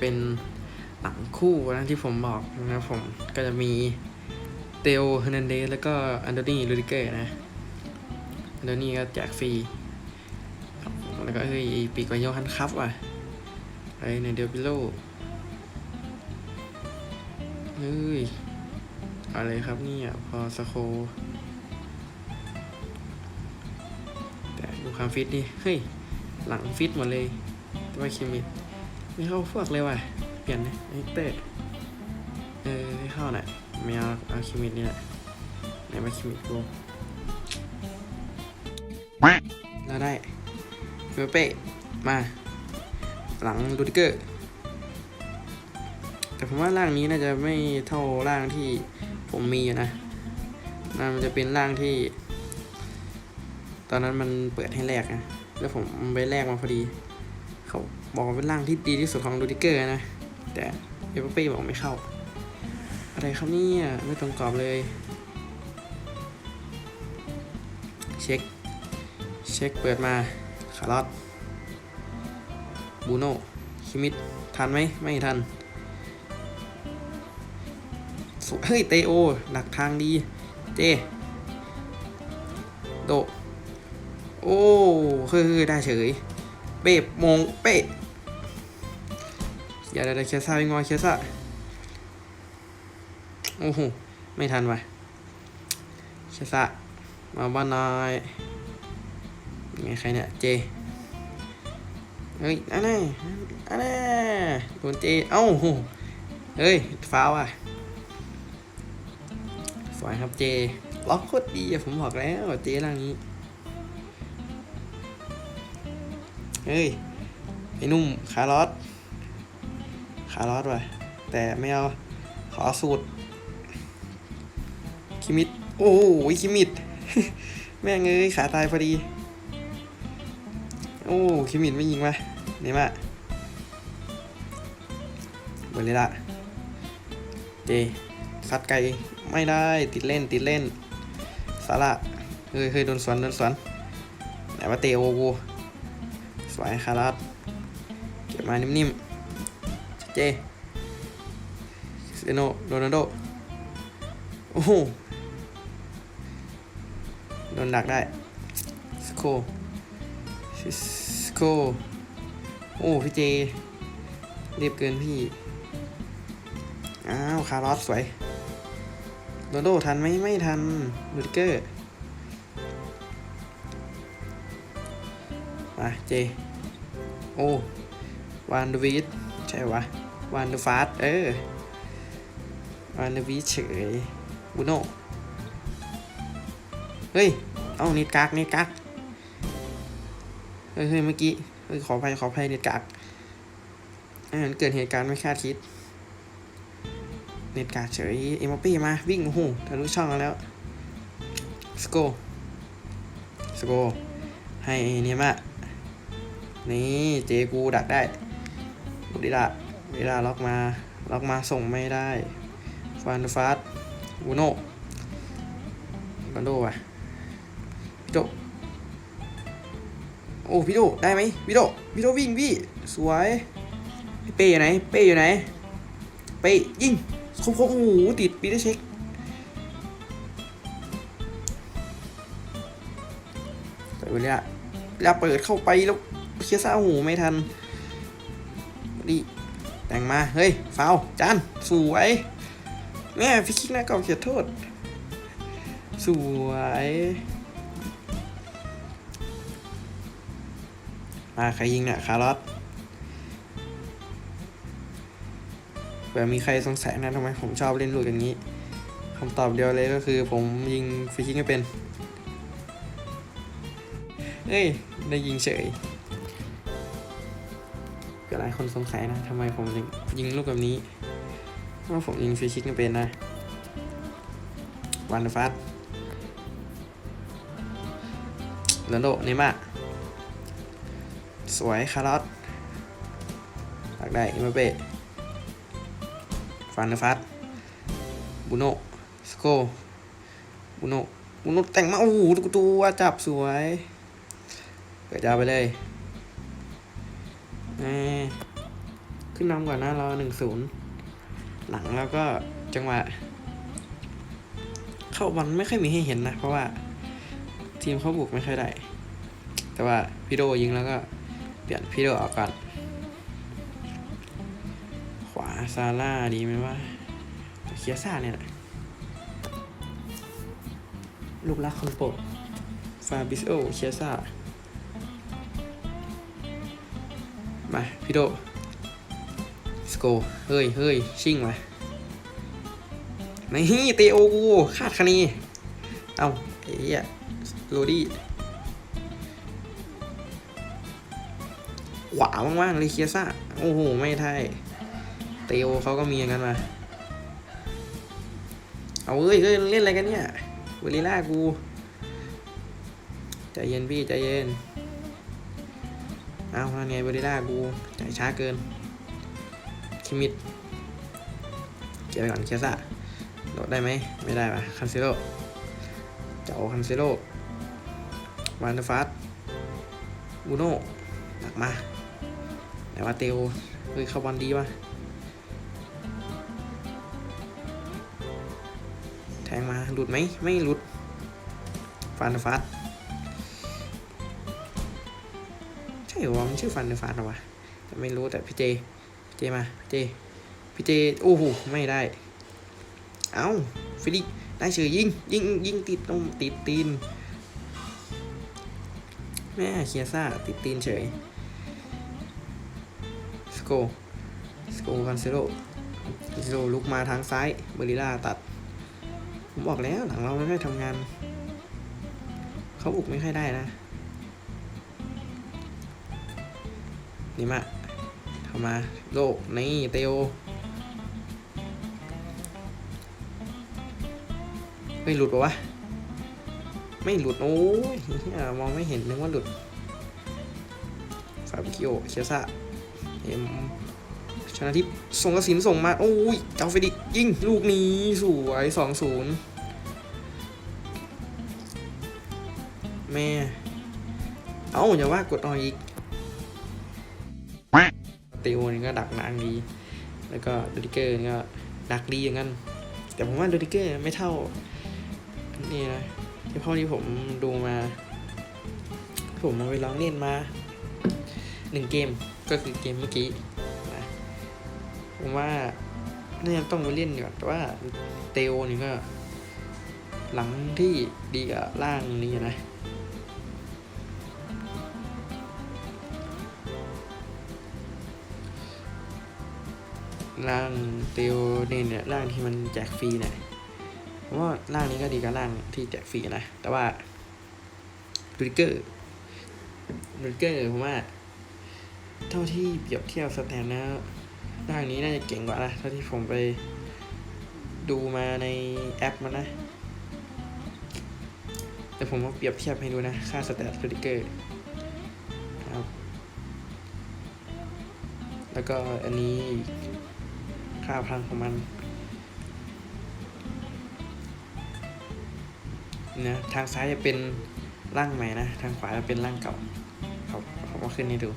เป็นหลังคู่นะที่ผมบอกนะครับผมก็จะมีเตโอเฮนันเดสแล้วก็อันโดนีลูดิเกอร์นะอันโดนีก็แจกฟรีแล้วก็เฮ้ยปีกวาโยฮันคัพว่ะไอ้ในเดลปิโลเฮ้ยอะไรครับเนี่ยพอสโคแต่ดูความฟิตดิเฮ้ย หลังฟิตหมดเลยแต่ว่าคิมิด ไม่เข้าพวกเลยว่ะ เปลี่ยนนะไอ้เต้เออไม่เข้าน่ะไม่เอาเอาคิมิดนี่แหละไหนมาคิมิดกูเราได้เฟเป้มา หลังลูดิเกอร์ แต่ผมว่าร่างนี้น่าจะไม่เท่าร่างที่ผมมีอะนะน่ามันจะเป็นร่างที่ ตอนนั้นมันเปิดให้แลกนะ แล้วผมไปแลกมาพอดี เขา บอกว่าเป็นร่างที่ดีที่สุดของดูดิเกอร์นะ แต่เอเปเป้บอกไม่เข้า อะไรครับเนี่ยไม่ตรงกรอบเลย เช็ค เช็คเปิดมาคาร์ลอตบูโน่คิมิดทันไหมไม่ทันเฮ้ยเตโอหลักทางดี เจ โด โอ้ คือได้เฉย เป๊ะมงเป๊ะอย่าได้เคียซ่าไปงอเคียซ่าโอ้โห ไม่ทันว่ะเคซ่ามาบ้านนายยังไงใครเนี่ยเจเฮ้ยอันนี้อันนี้โดนเจเอ้าโหเฮ้ยฟ้าวอะสวยครับเจล็อกโคตรดีอะผมบอกแล้วเจร่างนี้ เฮ้ยไอ้นุ่มคาร์ลอสคาร์ลอสว่ะแต่ไม่เอา ขอสูตร คิมิดโอ้โหคิมิดแม่งเอ้ย ขาตายพอดี โอ้คิมิดไม่ยิงมาเนี่ยมาเบอร์เลยละเจซัดไกลไม่ได้ติดเล่นติดเล่นสาระเฮ้ยเฮ้ยโดนสวนโดนสวนไหนว่าเตโอกู สวยคารัสเก็บมานิ่มๆ เจเซโนโรนัลโด โอ้โห โดนดักได้ สโคสโคโอ้ พี่เจ เรียบเกินพี่ อ้าว คาร์ลอสสวยโรนัลโดทันไหมไม่ทันลูดิเกอร์ มาเจ โอ้วานดวิทใช่วะวานดูฟาสเออวานดวิทเฉยบุโนเฮ้ย เอ้านิดกักนิดกักเฮ้ยเฮ้ยเมื่อกี้เฮ้ยขออภัยขออภัยนิดกักอ่ามันเกิดเหตุการณ์ไม่คาดคิด เน็ตการ์ดเฉยเอ็มบัปเป้มา วิ่งโอ้โหทะลุช่องแล้ว สโกสโกให้เนียมา นี่เจกูดักได้บุดิละบุดิละล็อกมา ล็อกมาส่งไม่ได้ฟานฟาสบูโน่บันโดว่ะพี่โดโอ้พี่โดได้ไหมพี่โดพี่โดวิ่งพี่สวยเป้อยู่ไหน เป้อยู่ไหน เป้ยิงคมคมโอ้โหติดปีเตอร์เช็คไปบุดิละเวลาเปิดเข้าไปแล้ว เคียซ่าโอ้โหไม่ทันดิแต่งมา เฮ้ย ฟาวจานสวยแม่ฟิกคิกหน้ากรอบเขียนโทษ สวย มาใครยิงเนี่ยคาร์ลอสเผื่อมีใครสงสัยนะทำไมผมชอบเล่นลูกอย่างนี้คำตอบเดียวเลยก็คือผมยิงฟรีคิกไม่เป็น เฮ้ย ได้ยิงเฉย หลายคนสงสัยนะทำไมผมยิงยิงลูกแบบนี้ว่าผมยิงฟรีคิกไม่เป็นนะวันฟัสโรนโดเนย์มาสวยคาร์ลอสตักได้เอ็มบัปเป้ฟันฟัสบูโนสโกบูโนบูโนแต่งมาโอ้โหตัวตัวจับสวยเปิดยาไปเลย ขึ้นนำก่อนนะเราหนึ่งศูนย์หลังแล้วก็จังหวะ เข้าบอลไม่ค่อยมีให้เห็นนะ เพราะว่าทีมเขาบุกไม่ค่อยได้ แต่ว่าพี่โดยิงแล้วก็เปลี่ยนพี่โดออกก่อนขวาซาร่าดีไหมว่าเคียซ่าเนี่ยแหละลูกรักคนโปรดฟาบิโอเคียซ่า มาพี่โดสโกเฮ้ยเฮ้ยชิ่งมานี่เตโอกูคาดคะนีเอาไอ้เหี้ยโรดี้ขวามากๆเลยเคียซ่า โอ้โห ไม่ไทยเตโอเขาก็มีอย่างนั้นมา เอาเอ้ยเอ้ยเล่นอะไรกันเนี่ยเวลิล่ากู ใจเย็นพี่ ใจเย็น อาทำไงเวลิล่ากูใจช้าเกิน คิมิดเก็บไปก่อนเคียซ่าโดดได้ไหม ไม่ได้ปะคันเซโลเจ้าคันเซโลวานเดอร์ฟาสบูโน่หนักมาแต่ว่าเตโอเฮ้ยเข้าบอลดีวะแทงมาหลุดไหม ไม่หลุดฟานเดฟาส หรอวะมันชื่อฟันเดอร์ฟาสหรอวะแต่ไม่รู้แต่พี่เจพี่เจมาพี่เจพี่เจโอ้โหไม่ได้ เอาฟิลิปได้เฉยยิงยิงยิงติดตรงติดตีนแม่เคียซ่าติดตีนเฉยสโกสโกกันเซโรกันเซโรลุกมาทางซ้ายเบอริล่าตัด ผมบอกแล้วหลังเราไม่ค่อยทำงาน เขาบุกไม่ค่อยได้นะ นี่มาเข้ามาโลกนี่เตโอไม่หลุดปะวะ ไม่หลุด โอ้ยเหี้ยมองไม่เห็นนึกว่าหลุดฟาบิคิโอเชียซ่าเอ็มชนะทิพย์ส่งกระสินส่งมา โอ้ยเจ้าเฟดิกยิง ลูกนี้สวยสองศูนย์แม่ เอ้าอย่าว่ากดออยอีก เตโอนี่ก็ดักนางดี แล้วก็โดดิเกอร์นี่ก็ดักดีอย่างนั้น แต่ผมว่าโดดิเกอร์ไม่เท่า นี่นะที่พ่อที่ผมดูมา ผมมาไปลองเล่นมาหนึ่งเกมก็คือเกมเมื่อกี้นะผมว่าน่าจะต้องไปเล่นก่อนแต่ว่าเตโอนี่ก็ หลังที่ดีกับล่างนี้นะ ร่างเตโอเนี่ยเนี่ยร่างที่มันแจกฟรีเนี่ยผมว่าร่างนี้ก็ดีกับร่างที่แจกฟรีนะ แต่ว่าดูดิเกอร์ดูดิเกอร์ผมว่า เท่าที่เปรียบเทียบสแตนแล้วร่างนี้น่าจะเก่งกว่านะเท่าที่ผมไปดูมาในแอปมันนะ แต่ผมมาเปรียบเทียบให้ดูนะ ค่าสแตทดูดิเกอร์ครับ แล้วก็อันนี้ ค่าพลังของมันนะทางซ้ายจะเป็นร่างใหม่นะ ทางขวาจะเป็นร่างเก่าเขาเขามาขึ้นนี่ดู